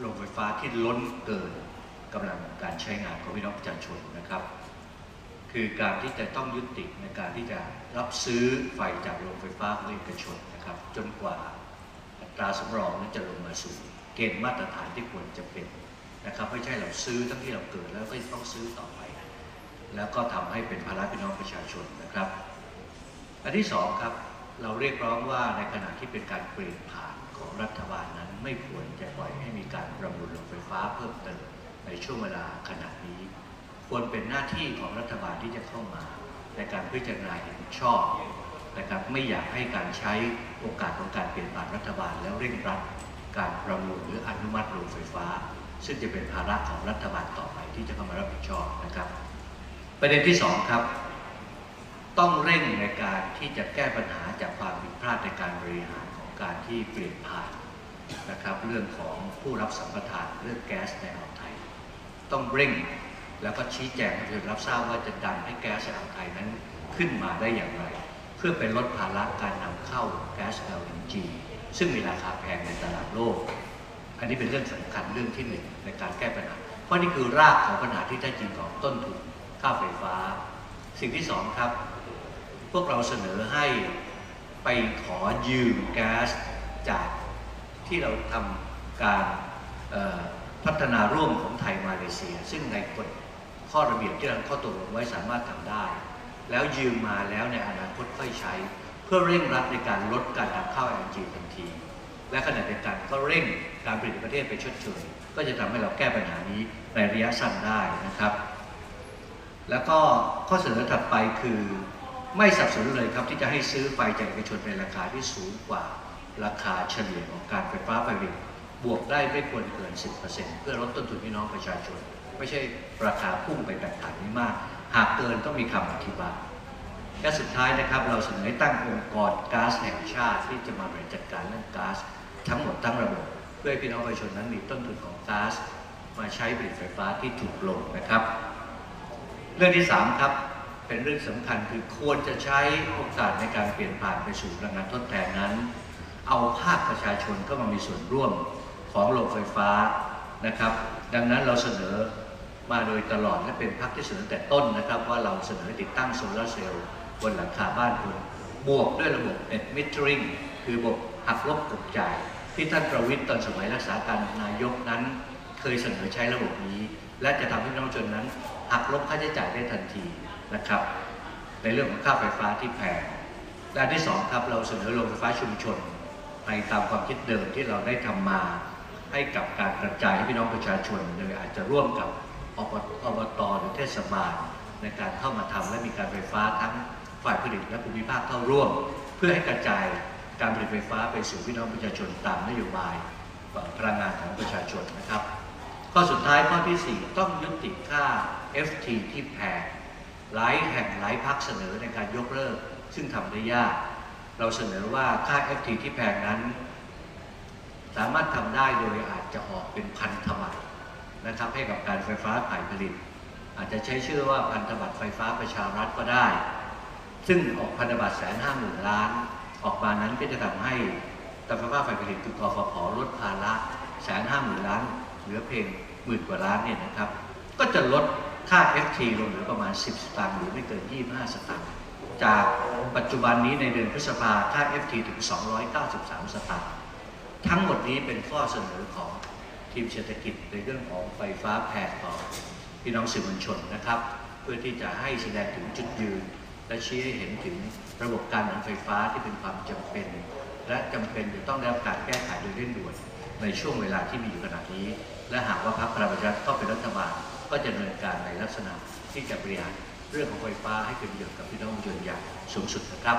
โรงไฟฟ้าที่ล้นเกินกำลังการใช้งานของพี่น้องประชาชนนะครับ คือการที่จะต้องยุติในการที่จะรับซื้อไฟจากโรงไฟฟ้าของเอกชนนะครับ จนกว่าอัตราสำรองนั้นจะลงมาสู่เกณฑ์มาตรฐานที่ควรจะเป็นนะครับไม่ใช่เราซื้อทั้งที่เราเกิดแล้วก็ต้องซื้อต่อไป แล้วก็ทำให้เป็นภาระพี่น้องประชาชนนะครับ อันที่สองครับเราเรียกร้องว่าในขณะที่เป็นการเปลี่ยนผ่าน ของรัฐบาลนั้นไม่ควรจะปล่อยให้มีการประมูลโรงไฟฟ้าเพิ่มเติมในช่วงเวลาขณะนี้ ควรเป็นหน้าที่ของรัฐบาลที่จะเข้ามา ในการพิจารณาเห็นชอบนะครับไม่อยากให้การใช้โอกาสของการเปลี่ยนผ่านรัฐบาลแล้วเร่งรัดการประมูลหรืออนุมัติโรงไฟฟ้า ซึ่งจะเป็นภาระของรัฐบาลต่อไปที่จะเข้ามารับผิดชอบนะครับ ประเด็นที่สองครับ ต้องเร่งในการที่จะแก้ปัญหาจากความผิดพลาดในการบริหารของ การที่เปลี่ยนผ่านนะครับเรื่องของผู้รับสัมปทานเรื่องแก๊สในอ่าวไทย ต้องเร่งแล้วก็ชี้แจงให้ประชาชนรับทราบว่าจะดันให้แก๊สในอ่าวไทยนั้นขึ้นมาได้อย่างไร เพื่อเป็นลดภาระการนำเข้าแก๊ส LNG ซึ่งมีราคาแพงในตลาดโลก อันนี้เป็นเรื่องสำคัญเรื่องที่หนึ่งในการแก้ปัญหา เพราะนี่คือรากของปัญหาที่แท้จริงของต้นทุนค่าไฟฟ้า สิ่งที่สองครับ พวกเราเสนอให้ ไปขอยืมแก๊สจากที่เราทำการพัฒนาร่วมของไทยมาเลเซีย ซึ่งในกฎข้อระเบียบที่เราข้อตกลงไว้สามารถทำได้ แล้วยืมมาแล้วในอนาคตค่อยใช้ เพื่อเร่งรัดในการลดการนำเข้า LNG ทันที และขณะเดียวกันก็เร่งการผลิตประเทศไปชดเชยก็จะทำให้เราแก้ปัญหานี้ในระยะสั้นได้นะครับ แล้วก็ข้อเสนอถัดไปคือ ไม่สับสนเลยครับที่จะให้ซื้อไฟจากเอกชนในราคาที่สูงกว่าราคาเฉลี่ยของการไฟฟ้าผลิตบวกได้ไม่ควรเกิน 10%เพื่อลดต้นทุนพี่น้องประชาชน ไม่ใช่ราคาพุ่งไปแบบฐานนี้มาก หากเกินต้องมีคำอธิบายและสุดท้ายนะครับ เราเสนอให้ตั้งองค์กรก๊าซแห่งชาติที่จะมาบริหารจัดการเรื่องก๊าซทั้งหมดทั้งระบบเพื่อให้พี่น้องประชาชนนั้นมีต้นทุนของก๊าซมาใช้ผลิตไฟฟ้าที่ถูกลงนะครับ เรื่องที่ 3 ครับ เป็นเรื่องสำคัญคือควรจะใช้โอกาสในการเปลี่ยนผ่านไปสู่พลังงานทดแทนนั้น เอาภาคประชาชนเข้ามามีส่วนร่วมของโรงไฟฟ้านะครับ ดังนั้นเราเสนอมาโดยตลอดและเป็นพักที่เสนอแต่ต้นนะครับ ว่าเราเสนอติดตั้งโซลาร์เซลล์บนหลังคาบ้านคุณบวกด้วยระบบ net metering คือระบบหักลบกบจ่าย ที่ท่านประวิทย์ตอนสมัยรักษาการนายกนั้น เคยเสนอใช้ระบบนี้ และจะทำให้น้องชนนั้น หักลบค่าใช้จ่ายได้ทันที นะครับ ในเรื่องของค่าไฟฟ้าที่แพงและอันที่สองครับเราเสนอโรงไฟฟ้าชุมชนในตามความคิดเดิมที่เราได้ทำมาให้กับการกระจายให้พี่น้องประชาชนโดยอาจจะร่วมกับอบอบตหรือเทศบาล ในการเข้ามาทำและมีการไฟฟ้าทั้งฝ่ายผลิตและภูมิภาคเข้าร่วม เพื่อให้กระจายการผลิตไฟฟ้าไปสู่พี่น้องประชาชนตามนโยบายพลังงานของประชาชนนะครับ ข้อสุดท้ายข้อที่ 4 ต้องยุติค่า FT ที่แพง หลายแห่งหลายพักเสนอในการยกเลิก ซึ่งทำได้ยาก เราเสนอว่าค่า FT ที่แพงนั้น สามารถทำได้โดยอาจจะออกเป็นพันธบัตรนะครับให้กับการไฟฟ้าฝ่ายผลิต อาจจะใช้ชื่อว่าพันธบัตรไฟฟ้าประชารัฐก็ได้ ซึ่งออกพันธบัตรแสนห้าหมื่นล้าน ออกมานั้นก็จะทำให้การไฟฟ้าฝ่ายผลิตคือกฟผลดภาระแสนห้าหมื่นล้าน เหลือเพียงหมื่นกว่าล้านเนี่ยนะครับ ก็จะลด ค่า FT ลงเหลือประมาณ 10 สตางค์หรือไม่เกิน 25 สตางค์ จากปัจจุบันนี้ในเดือนพฤษภาค่า FT ถึง 293 สตางค์ ทั้งหมดนี้เป็นข้อเสนอของทีมเศรษฐกิจในเรื่องของไฟฟ้าแพงต่อพี่น้องสื่อมวลชนนะครับ เพื่อที่จะให้แสดงถึงจุดยืน และชี้ให้เห็นถึงระบบการหมุนไฟฟ้าที่เป็นความจำเป็น และจำเป็นจะต้องได้รับการแก้ไขโดยเร่งด่วนในช่วงเวลาที่มีอยู่ขณะนี้ และหากว่าพรรคพลังประชารัฐเข้าเป็นรัฐบาล ก็จะดำเนินการในลักษณะที่จะบริหารเรื่องของไฟฟ้าให้เป็นประโยชน์กับพี่น้องประชาชนอย่างสูงสุดนะครับ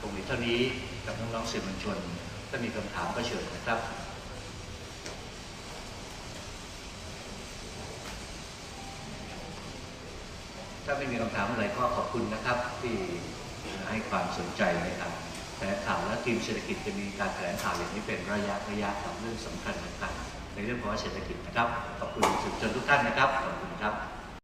ตรงนี้เท่านี้กับน้องๆสื่อมวลชน ถ้ามีคำถามก็เชิญนะครับถ้าไม่มีคำถามอะไรก็ขอบคุณนะครับ ที่ให้ความสนใจในการแถลงข่าวและทีมเศรษฐกิจจะมีการแถลงข่าวอย่างนี้เป็นระยะระยะกับเรื่องสำคัญต่างๆ ในเรื่องของเศรษฐกิจนะครับ ขอบคุณสื่อมวลชนทุกท่านนะครับ ขอบคุณครับ